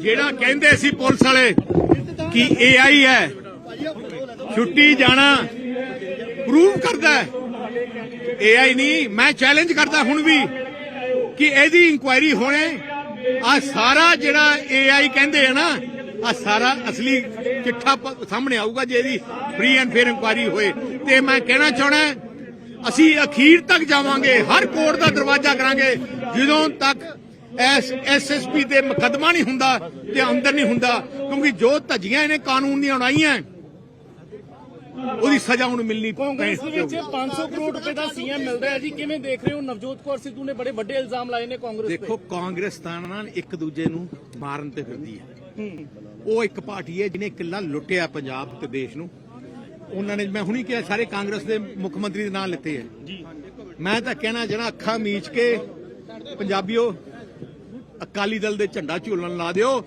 ਜਿਹੜਾ ਕਹਿੰਦੇ ਸੀ ਪੁਲਿਸ ਵਾਲੇ ਕਿ ਏਆਈ ਹੈ, ਛੁੱਟੀ ਜਾਣਾ ਪ੍ਰੂਵ ਕਰਦਾ ਹੈ। ਏਆਈ ਨਹੀਂ, ਮੈਂ ਚੈਲੰਜ ਕਰਦਾ ਹੁਣ ਵੀ ਕਿ ਇਹਦੀ ਇਨਕੁਆਇਰੀ ਹੋਣੇ। ਆ ਸਾਰਾ ਜਿਹੜਾ ਏਆਈ ਕਹਿੰਦੇ ਆ ਨਾ ਆ ਸਾਰਾ ਅਸਲੀ ਚਿੱਠਾ ਸਾਹਮਣੇ ਆਊਗਾ ਜੇ ਇਹਦੀ ਫ੍ਰੀ ਐਂਡ ਫੇਅਰ ਇਨਕੁਆਇਰੀ ਹੋਏ। ਤੇ ਮੈਂ ਕਹਿਣਾ ਚਾਹਣਾ ਅਸੀਂ ਅਖੀਰ ਤੱਕ ਜਾਵਾਂਗੇ, ਹਰ ਕੋਰਟ ਦਾ ਦਰਵਾਜ਼ਾ ਕਰਾਂਗੇ, ਜਦੋਂ ਤੱਕ ਐਸ ਐਸਐਸਪੀ ਤੇ ਮੁਕੱਦਮਾ ਨਹੀਂ ਹੁੰਦਾ ਤੇ ਅੰਦਰ ਨਹੀਂ ਹੁੰਦਾ ਕਿਉਂਕਿ ਜੋ ਧੱਜੀਆਂ ਇਹਨੇ ਕਾਨੂੰਨ ਦੀਆਂ ਉਣਾਈਆਂ ਉਹਦੀ ਸਜ਼ਾ ਉਹਨੂੰ ਮਿਲਣੀ ਕਾਂਗਰਸ ਵਿੱਚ ਪਊਗੀ 500 ਕਰੋੜ ਰੁਪਏ ਦਾ ਸੀਐਮ ਮਿਲ ਰਿਹਾ ਜੀ। ਕਿਵੇਂ ਦੇਖ ਰਹੇ ਹੋ? ਨਵਜੋਤ ਕੌਰ ਸਿੱਧੂ ਨੇ ਬੜੇ ਵੱਡੇ ਇਲਜ਼ਾਮ ਲਾਏ ਨੇ ਕਾਂਗਰਸ ਤੇ। ਦੇਖੋ ਕਾਂਗਰਸ ਤਾਂ ਨਾ ਇੱਕ ਦੂਜੇ ਨੂੰ ਮਾਰਨ ਤੇ ਫਿਰਦੀ ਹੈ। ਉਹ ਇੱਕ ਪਾਰਟੀ ਹੈ ਜਿਹਨੇ ਕਿੱਲਾ ਲੁੱਟਿਆ ਪੰਜਾਬ ਤੇ ਦੇਸ਼ ਨੂੰ। ਉਹਨਾਂ ਨੇ ਮੈਂ ਹੁਣੀ ਕਿਹਾ ਸਾਰੇ ਕਾਂਗਰਸ ਦੇ ਮੁੱਖ ਮੰਤਰੀ ਦੇ ਨਾਂ ਲਿੱਤੇ ਹੈ। ਮੈਂ ਤਾਂ ਕਹਿਣਾ ਜਣਾ ਅੱਖਾਂ ਮੀਚ ਕੇ ਪੰਜਾਬੀਓ ਅਕਾਲੀ ਦਲ ਦੇ ਝੰਡਾ ਝੂਲਣ ਲਾ ਦਿਓ।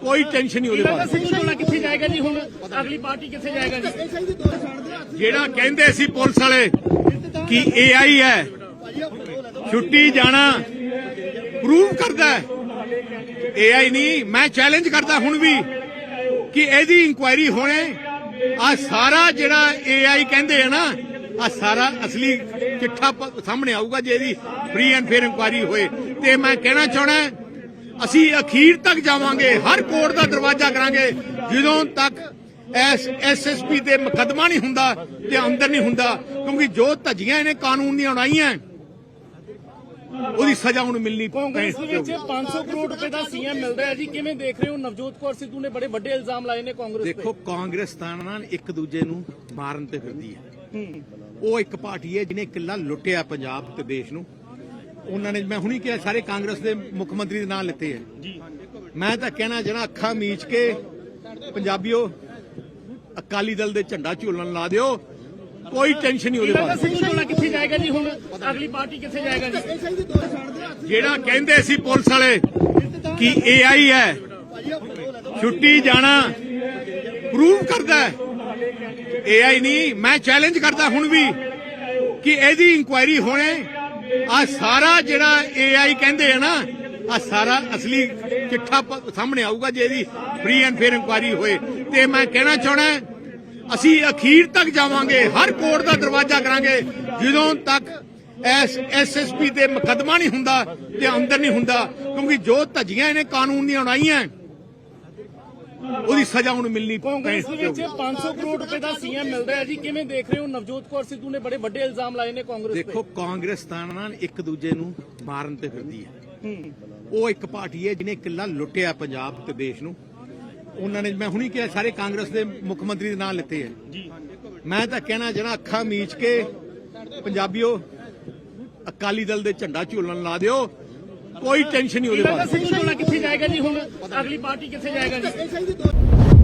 ਕੋਈ ਟੈਨਸ਼ਨ ਨਹੀਂ ਉਹਦੇ ਬਾਰੇ। ਸਿੱਧੂ ਜੋੜਾ ਕਿੱਥੇ ਜਾਏਗਾ ਜੀ ਹੁਣ? ਅਗਲੀ ਪਾਰਟੀ ਕਿੱਥੇ ਜਾਏਗਾ ਜੀ? ਜਿਹੜਾ ਕਹਿੰਦੇ ਸੀ ਪੁਲਿਸ ਵਾਲੇ ਕਿ ਏਆਈ ਹੈ ਛੁੱਟੀ ਜਾਣਾ ਪ੍ਰੂਵ ਕਰਦਾ ਹੈ। ਏਆਈ ਨਹੀਂ ਮੈਂ ਚੈਲੰਜ ਕਰਦਾ ਹੁਣ ਵੀ ਕਿ ਇਹਦੀ ਇਨਕੁਆਇਰੀ ਹੋਣੇ। ਆ ਸਾਰਾ ਜਿਹੜਾ ਏਆਈ ਕਹਿੰਦੇ ਆ ਨਾ ਆ ਸਾਰਾ ਅਸਲੀ ਚਿੱਠਾ ਸਾਹਮਣੇ ਆਊਗਾ ਜੇ ਇਹਦੀ ਫ੍ਰੀ ਐਂਡ ਫੇਅਰ ਇਨਕੁਆਇਰੀ ਹੋਏ। ਤੇ ਮੈਂ ਕਹਿਣਾ ਚਾਹਣਾ ਅਸੀਂ ਅਖੀਰ ਤੱਕ ਜਾਵਾਂਗੇ ਹਰ ਕੋਰਟ ਦਾ ਦਰਵਾਜ਼ਾ ਕਰਾਂਗੇ। ਜਦੋਂ ਤੱਕ ਐਸ ਐਸਐਸਪੀ ਤੇ ਮੁਕੱਦਮਾ ਨਹੀਂ ਹੁੰਦਾ ਤੇ ਅੰਦਰ ਨਹੀਂ ਹੁੰਦਾ ਕਿਉਂਕਿ ਜੋ ਧੱਜੀਆਂ ਇਹਨੇ ਕਾਨੂੰਨ ਦੀਆਂ ਉਣਾਈਆਂ ਉਹਦੀ ਸਜ਼ਾ ਉਹਨੂੰ ਮਿਲਣੀ ਕਾਂਗਰਸ ਵਿੱਚ ਪਊਗੀ 500 ਕਰੋੜ ਰੁਪਏ ਦਾ ਸੀਐਮ ਮਿਲ ਰਿਹਾ ਜੀ। ਕਿਵੇਂ ਦੇਖ ਰਹੇ ਹੋ? ਨਵਜੋਤ ਕੌਰ ਸਿੱਧੂ ਨੇ ਬੜੇ ਵੱਡੇ ਇਲਜ਼ਾਮ ਲਾਏ ਨੇ ਕਾਂਗਰਸ ਤੇ। ਦੇਖੋ ਕਾਂਗਰਸ ਤਾਂ ਨਾ ਇੱਕ ਦੂਜੇ ਨੂੰ ਮਾਰਨ ਤੇ ਫਿਰਦੀ ਹੈ। ਉਹ ਇੱਕ ਪਾਰਟੀ ਹੈ ਜਿਹਨੇ ਕਿੱਲਾ ਲੁੱਟਿਆ ਪੰਜਾਬ ਤੇ ਦੇਸ਼ ਨੂੰ। ਉਹਨਾਂ ਨੇ ਮੈਂ ਹੁਣੀ ਕਿਹਾ ਸਾਰੇ ਕਾਂਗਰਸ ਦੇ ਮੁੱਖ ਮੰਤਰੀ ਦੇ ਨਾਂ ਲਿੱਤੇ ਹੈ ਮੈਂ ਤਾਂ ਕਹਿਣਾ ਜਣਾ ਅੱਖਾਂ ਮੀਚ ਕੇ ਪੰਜਾਬੀਓ ਅਕਾਲੀ ਦਲ ਦੇ ਝੰਡਾ ਝੂਲਣ ਲਾ ਦਿਓ। ਕੋਈ ਟੈਨਸ਼ਨ ਨਹੀਂ ਉਹਦੇ ਬਾਰੇ। ਸਿੱਧੂ ਜੋੜਾ ਕਿੱਥੇ ਜਾਏਗਾ ਜੀ ਹੁਣ? ਅਗਲੀ ਪਾਰਟੀ ਕਿੱਥੇ ਜਾਏਗਾ ਜੀ? ਜਿਹੜਾ ਕਹਿੰਦੇ ਸੀ ਪੁਲਿਸ ਵਾਲੇ ਕਿ ਏਆਈ ਹੈ ਛੁੱਟੀ ਜਾਣਾ ਪ੍ਰੂਵ ਕਰਦਾ ਹੈ। ਏਆਈ ਨਹੀਂ ਮੈਂ ਚੈਲੰਜ ਕਰਦਾ ਹੁਣ ਵੀ ਕਿ ਇਹਦੀ ਇਨਕੁਆਇਰੀ ਹੋਣੇ ਆ ਸਾਰਾ ਜਿਹੜਾ ਏਆਈ ਕਹਿੰਦੇ ਆ ਨਾ, ਆ ਸਾਰਾ ਅਸਲੀ ਚਿੱਠਾ ਸਾਹਮਣੇ ਆਊਗਾ ਜੇ ਇਹਦੀ ਫ੍ਰੀ ਐਂਡ ਫੇਅਰ ਇਨਕੁਆਇਰੀ ਹੋਏ। ਤੇ ਮੈਂ ਕਹਿਣਾ ਚਾਹਣਾ ਅਸੀਂ ਅਖੀਰ ਤੱਕ ਜਾਵਾਂਗੇ, ਹਰ ਕੋਰਟ ਦਾ ਦਰਵਾਜ਼ਾ ਕਰਾਂਗੇ, ਜਦੋਂ ਤੱਕ ਐਸ ਐਸਐਸਪੀ ਤੇ ਮੁਕੱਦਮਾ ਨਹੀਂ ਹੁੰਦਾ ਤੇ ਅੰਦਰ ਨਹੀਂ ਹੁੰਦਾ, ਕਿਉਂਕਿ ਜੋ ਧੱਜੀਆਂ ਇਹਨੇ ਕਾਨੂੰਨ ਦੀਆਂ ਉਣਾਈਆਂ ਉਹਦੀ ਸਜ਼ਾ ਉਹਨੂੰ ਮਿਲਣੀ ਕਾਂਗਰਸ ਵਿੱਚ ਪਊਗੀ 500 ਕਰੋੜ ਰੁਪਏ ਦਾ ਸੀਐਮ ਮਿਲ ਰਿਹਾ ਜੀ। ਕਿਵੇਂ ਦੇਖ ਰਹੇ ਹੋ? ਨਵਜੋਤ ਕੌਰ ਸਿੱਧੂ ਨੇ ਬੜੇ ਵੱਡੇ ਇਲਜ਼ਾਮ ਲਾਏ ਨੇ ਕਾਂਗਰਸ ਤੇ। ਦੇਖੋ ਕਾਂਗਰਸ ਤਾਂ ਨਾ ਇੱਕ ਦੂਜੇ ਨੂੰ ਮਾਰਨ ਤੇ ਫਿਰਦੀ ਹੈ। ਉਹ ਇੱਕ ਪਾਰਟੀ ਹੈ ਜਿਹਨੇ ਕਿੱਲਾ ਲੁੱਟਿਆ ਪੰਜਾਬ ਤੇ ਦੇਸ਼ ਨੂੰ। ਉਹਨਾਂ ਨੇ ਮੈਂ ਹੁਣੀ ਕਿਹਾ ਸਾਰੇ ਕਾਂਗਰਸ ਦੇ ਮੁੱਖ ਮੰਤਰੀ ਦੇ ਨਾਂ ਲਿੱਤੇ ਹੈ। ਮੈਂ ਤਾਂ ਕਹਿਣਾ ਜਣਾ ਅੱਖਾਂ ਮੀਚ ਕੇ ਪੰਜਾਬੀਓ ਅਕਾਲੀ ਦਲ ਦੇ ਝੰਡਾ ਝੂਲਣ ਲਾ ਦਿਓ। ਕੋਈ ਟੈਨਸ਼ਨ ਨਹੀਂ ਉਹਦੇ ਬਾਰੇ। ਸਿੱਧੂ ਜੋੜਾ ਕਿੱਥੇ ਜਾਏਗਾ ਜੀ ਹੁਣ? ਅਗਲੀ ਪਾਰਟੀ ਕਿੱਥੇ ਜਾਏਗਾ ਜੀ?